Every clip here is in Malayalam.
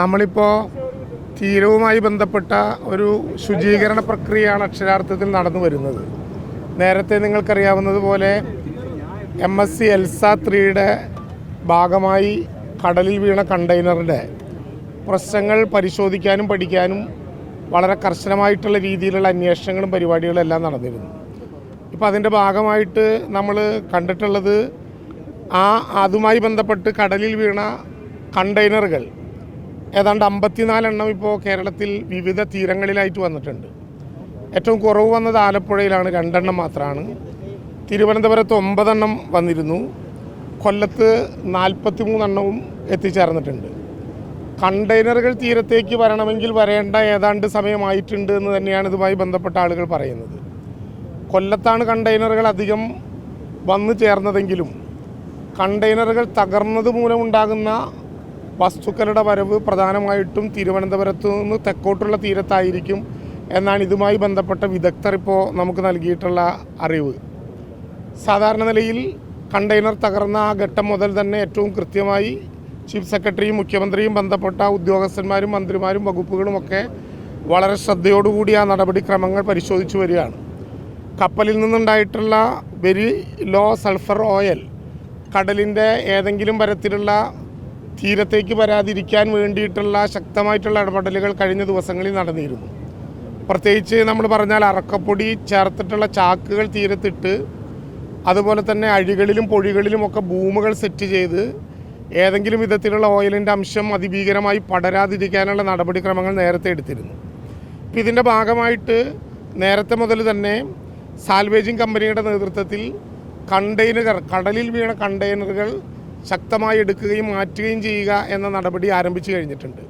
നമ്മളിപ്പോൾ തീരവുമായി ബന്ധപ്പെട്ട ഒരു ശുചീകരണ പ്രക്രിയയാണ് അക്ഷരാർത്ഥത്തിൽ നടന്നു വരുന്നത്. നേരത്തെ നിങ്ങൾക്കറിയാവുന്നതുപോലെ എം എസ് സി എൽസ ത്രീയുടെ ഭാഗമായി കടലിൽ വീണ കണ്ടെയ്നറിന്റെ പ്രശ്നങ്ങൾ പരിശോധിക്കാനും പഠിക്കാനും വളരെ കർശനമായിട്ടുള്ള രീതിയിലുള്ള അന്വേഷണങ്ങളും പരിപാടികളും എല്ലാം നടന്നിരുന്നു. ഇപ്പോൾ അതിന്റെ ഭാഗമായിട്ട് നമ്മൾ കണ്ടിട്ടുള്ളത് ആ അതുമായി ബന്ധപ്പെട്ട് കടലിൽ വീണ കണ്ടെയ്നറുകൾ ഏതാണ്ട് അമ്പത്തിനാലെണ്ണം ഇപ്പോൾ കേരളത്തിൽ വിവിധ തീരങ്ങളിലായിട്ട് വന്നിട്ടുണ്ട്. ഏറ്റവും കുറവ് വന്നത് ആലപ്പുഴയിലാണ് രണ്ടെണ്ണം മാത്രമാണ് തിരുവനന്തപുരത്ത് ഒമ്പതെണ്ണം വന്നിരുന്നു. കൊല്ലത്ത് നാൽപ്പത്തി മൂന്നെണ്ണവും എത്തിച്ചേർന്നിട്ടുണ്ട്. കണ്ടെയ്നറുകൾ തീരത്തേക്ക് വരണമെങ്കിൽ വരേണ്ട ഏതാണ്ട് സമയമായിട്ടുണ്ട് എന്ന് തന്നെയാണ് ഇതുമായി ബന്ധപ്പെട്ട ആളുകൾ പറയുന്നത്. കൊല്ലത്താണ് കണ്ടെയ്നറുകൾ അധികം വന്നു ചേർന്നതെങ്കിലും കണ്ടെയ്നറുകൾ തകർന്നത് മൂലമുണ്ടാകുന്ന വസ്തുക്കളുടെ വരവ് പ്രധാനമായിട്ടും തിരുവനന്തപുരത്തു നിന്ന് തെക്കോട്ടുള്ള തീരത്തായിരിക്കും എന്നാണ് ഇതുമായി ബന്ധപ്പെട്ട വിദഗ്ധർ ഇപ്പോൾ നമുക്ക് നൽകിയിട്ടുള്ള അറിവ്. സാധാരണ നിലയിൽ കണ്ടെയ്നർ തകർന്ന ആ ഘട്ടം മുതൽ തന്നെ ഏറ്റവും കൃത്യമായി ചീഫ് സെക്രട്ടറിയും മുഖ്യമന്ത്രിയും ബന്ധപ്പെട്ട ഉദ്യോഗസ്ഥന്മാരും മന്ത്രിമാരും വകുപ്പുകളുമൊക്കെ വളരെ ശ്രദ്ധയോടുകൂടി ആ നടപടിക്രമങ്ങൾ പരിശോധിച്ചു വരികയാണ്. കപ്പലിൽ നിന്നുണ്ടായിട്ടുള്ള വെരി ലോ സൾഫർ ഓയിൽ കടലിന്റെ ഏതെങ്കിലും തരത്തിലുള്ള തീരത്തേക്ക് വരാതിരിക്കാൻ വേണ്ടിയിട്ടുള്ള ശക്തമായിട്ടുള്ള ഇടപെടലുകൾ കഴിഞ്ഞ ദിവസങ്ങളിൽ നടന്നിരുന്നു. പ്രത്യേകിച്ച് നമ്മൾ പറഞ്ഞാൽ അറക്കപ്പൊടി ചേർത്തിട്ടുള്ള ചാക്കുകൾ തീരത്തിട്ട് അതുപോലെ തന്നെ അഴികളിലും പൊഴികളിലുമൊക്കെ ബൂമുകൾ സെറ്റ് ചെയ്ത് ഏതെങ്കിലും വിധത്തിലുള്ള ഓയിലിന്റെ അംശം അതിഭീകരമായി പടരാതിരിക്കാനുള്ള നടപടിക്രമങ്ങൾ നേരത്തെ എടുത്തിരുന്നു. ഇപ്പം ഇതിന്റെ ഭാഗമായിട്ട് നേരത്തെ മുതൽ തന്നെ സാൽവേജിങ് കമ്പനിയുടെ നേതൃത്വത്തിൽ കണ്ടെയ്നറുകൾ കടലിൽ വീണ കണ്ടെയ്നറുകൾ ശക്തമായി എടുക്കുകയും മാറ്റുകയും ചെയ്യുക എന്ന നടപടി ആരംഭിച്ചു കഴിഞ്ഞിട്ടുണ്ട്.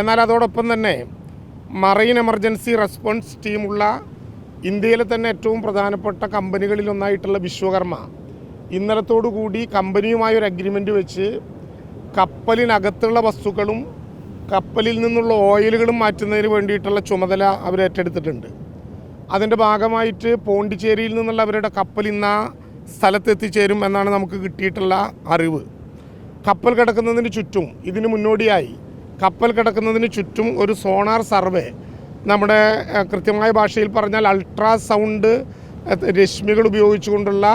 എന്നാൽ അതോടൊപ്പം തന്നെ മറൈൻ എമർജൻസി റെസ്പോൺസ് ടീമുള്ള ഇന്ത്യയിലെ തന്നെ ഏറ്റവും പ്രധാനപ്പെട്ട കമ്പനികളിലൊന്നായിട്ടുള്ള വിശ്വകർമ്മ. ഇന്നലത്തോടു കൂടി കമ്പനിയുമായി ഒരു അഗ്രിമെന്റ് വെച്ച് കപ്പലിനകത്തുള്ള വസ്തുക്കളും കപ്പലിൽ നിന്നുള്ള ഓയിലുകളും മാറ്റുന്നതിന് വേണ്ടിയിട്ടുള്ള ചുമതല അവർ ഏറ്റെടുത്തിട്ടുണ്ട്. അതിന്റെ ഭാഗമായിട്ട് പോണ്ടിച്ചേരിയിൽ നിന്നുള്ള അവരുടെ കപ്പൽ ആ സ്ഥലത്ത് എത്തിച്ചേരും എന്നാണ് നമുക്ക് കിട്ടിയിട്ടുള്ള അറിവ്. കപ്പൽ കിടക്കുന്നതിന് ചുറ്റും ഇതിന് മുന്നോടിയായി കപ്പൽ കിടക്കുന്നതിന് ചുറ്റും ഒരു സോണാർ സർവേ നമ്മുടെ കൃത്യമായ ഭാഷയിൽ പറഞ്ഞാൽ അൾട്രാസൗണ്ട് രശ്മികൾ ഉപയോഗിച്ചുകൊണ്ടുള്ള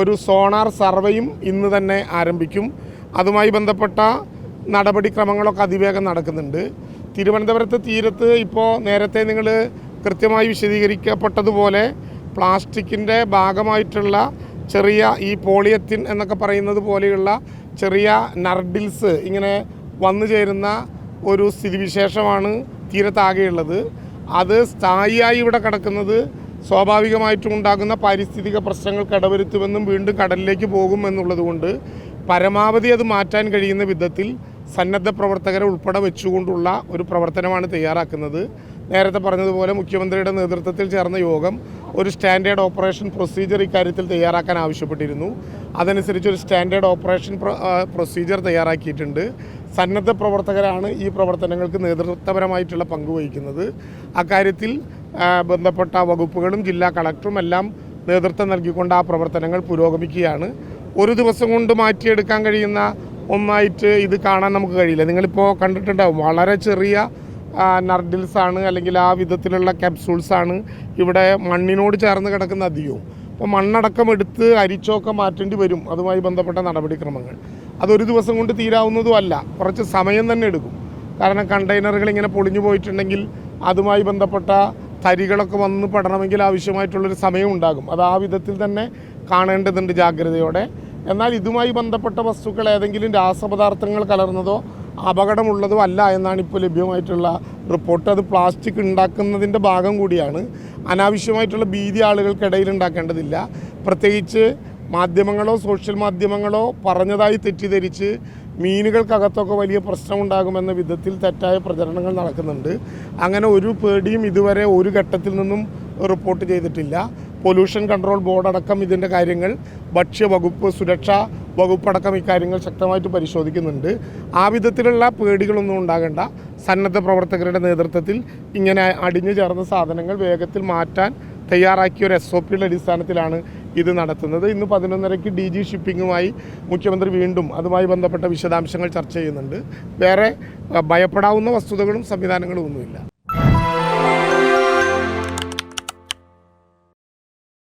ഒരു സോണാർ സർവേയും ഇന്ന് തന്നെ ആരംഭിക്കും. അതുമായി ബന്ധപ്പെട്ട നടപടിക്രമങ്ങളൊക്കെ അതിവേഗം നടക്കുന്നുണ്ട്. തിരുവനന്തപുരത്ത് തീരത്ത് ഇപ്പോൾ നേരത്തെ നിങ്ങൾ കൃത്യമായി വിശദീകരിക്കപ്പെട്ടതുപോലെ പ്ലാസ്റ്റിക്കിന്റെ ഭാഗമായിട്ടുള്ള ചെറിയ ഈ പോളിയത്തിൻ എന്നൊക്കെ പറയുന്നത് പോലെയുള്ള ചെറിയ നർഡിൽസ് ഇങ്ങനെ വന്നു ചേരുന്ന ഒരു സ്ഥിതിവിശേഷമാണ് തീരത്താകെയുള്ളത്. അത് സ്ഥായിയായി ഇവിടെ കിടക്കുന്നത് സ്വാഭാവികമായിട്ടും ഉണ്ടാകുന്ന പാരിസ്ഥിതിക പ്രശ്നങ്ങൾ കടവരുത്തുമെന്നും വീണ്ടും കടലിലേക്ക് പോകും എന്നുള്ളതുകൊണ്ട് പരമാവധി അത് മാറ്റാൻ കഴിയുന്ന വിധത്തിൽ സന്നദ്ധ പ്രവർത്തകരെ ഉൾപ്പെടെ വെച്ചുകൊണ്ടുള്ള ഒരു പ്രവർത്തനമാണ് തയ്യാറാക്കുന്നത്. നേരത്തെ പറഞ്ഞതുപോലെ മുഖ്യമന്ത്രിയുടെ നേതൃത്വത്തിൽ ചേർന്ന യോഗം ഒരു സ്റ്റാൻഡേർഡ് ഓപ്പറേഷൻ പ്രൊസീജിയർ ഇക്കാര്യത്തിൽ തയ്യാറാക്കാൻ ആവശ്യപ്പെട്ടിരുന്നു. അതനുസരിച്ച് ഒരു സ്റ്റാൻഡേർഡ് ഓപ്പറേഷൻ പ്രൊ- പ്രൊസീജിയർ തയ്യാറാക്കിയിട്ടുണ്ട്. സന്നദ്ധ പ്രവർത്തകരാണ് ഈ പ്രവർത്തനങ്ങൾക്ക് നേതൃത്വപരമായിട്ടുള്ള പങ്ക് വഹിക്കുന്നത്. അക്കാര്യത്തിൽ ബന്ധപ്പെട്ട വകുപ്പുകളും ജില്ലാ കളക്ടറും എല്ലാം നേതൃത്വം നൽകിക്കൊണ്ട് ആ പ്രവർത്തനങ്ങൾ പുരോഗമിക്കുകയാണ്. ഒരു ദിവസം കൊണ്ട് മാറ്റിയെടുക്കാൻ കഴിയുന്ന ഒന്നായിട്ട് ഇത് കാണാൻ നമുക്ക് കഴിയില്ല. നിങ്ങളിപ്പോൾ കണ്ടിട്ടുണ്ടാവും വളരെ ചെറിയ നർഡിൽസ് ആണ് അല്ലെങ്കിൽ ആ വിധത്തിലുള്ള ക്യാപ്സൂൾസാണ് ഇവിടെ മണ്ണിനോട് ചേർന്ന് കിടക്കുന്ന അധികവും. അപ്പോൾ മണ്ണടക്കം എടുത്ത് അരിച്ചൊക്കെ മാറ്റേണ്ടി വരും. അതുമായി ബന്ധപ്പെട്ട നടപടിക്രമങ്ങൾ. അതൊരു ദിവസം കൊണ്ട് തീരാവുന്നതുമല്ല കുറച്ച് സമയം തന്നെ എടുക്കും. കാരണം കണ്ടെയ്നറുകൾ ഇങ്ങനെ പൊളിഞ്ഞു പോയിട്ടുണ്ടെങ്കിൽ അതുമായി ബന്ധപ്പെട്ട തരികളൊക്കെ വന്ന് പെടണമെങ്കിൽ ആവശ്യമായിട്ടുള്ളൊരു സമയം ഉണ്ടാകും. അത് ആ വിധത്തിൽ തന്നെ കാണേണ്ടതുണ്ട് ജാഗ്രതയോടെ. എന്നാൽ ഇതുമായി ബന്ധപ്പെട്ട വസ്തുക്കൾ ഏതെങ്കിലും രാസപദാർത്ഥങ്ങൾ കലർന്നതോ അപകടമുള്ളതോ അല്ല എന്നാണ് ഇപ്പോൾ ലഭ്യമായിട്ടുള്ള റിപ്പോർട്ട് അത് പ്ലാസ്റ്റിക് ഉണ്ടാക്കുന്നതിന്റെ ഭാഗം കൂടിയാണ്. അനാവശ്യമായിട്ടുള്ള ഭീതി ആളുകൾക്കിടയിൽ ഉണ്ടാക്കേണ്ടതില്ല. പ്രത്യേകിച്ച് മാധ്യമങ്ങളോ സോഷ്യൽ മാധ്യമങ്ങളോ പറഞ്ഞതായി തെറ്റിദ്ധരിച്ച് മീനുകൾക്കകത്തൊക്കെ വലിയ പ്രശ്നമുണ്ടാകുമെന്ന വിധത്തിൽ തെറ്റായ പ്രചരണങ്ങൾ നടക്കുന്നുണ്ട്. അങ്ങനെ ഒരു പേടിയും ഇതുവരെ ഒരു ഘട്ടത്തിൽ നിന്നും റിപ്പോർട്ട് ചെയ്തിട്ടില്ല. പൊല്യൂഷൻ കൺട്രോൾ ബോർഡ് അടക്കം ഇതിന്റെ കാര്യങ്ങൾ ഭക്ഷ്യവകുപ്പ് സുരക്ഷാ വകുപ്പടക്കം ഇക്കാര്യങ്ങൾ ശക്തമായിട്ട് പരിശോധിക്കുന്നുണ്ട്. ആ വിധത്തിലുള്ള പേടികളൊന്നും ഉണ്ടാകേണ്ട. സന്നദ്ധ പ്രവർത്തകരുടെ നേതൃത്വത്തിൽ ഇങ്ങനെ അടിഞ്ഞു ചേർന്ന സാധനങ്ങൾ വേഗത്തിൽ മാറ്റാൻ തയ്യാറാക്കിയ ഒരു എസ് ഒ പിയുടെ അടിസ്ഥാനത്തിലാണ് ഇത് നടത്തുന്നത്. ഇന്ന് പതിനൊന്നരയ്ക്ക് ഡി ജി ഷിപ്പിങ്ങുമായി മുഖ്യമന്ത്രി വീണ്ടും അതുമായി ബന്ധപ്പെട്ട വിശദാംശങ്ങൾ ചർച്ച ചെയ്യുന്നുണ്ട്. വേറെ ഭയപ്പെടാവുന്ന വസ്തുതകളും സംവിധാനങ്ങളും ഒന്നുമില്ല.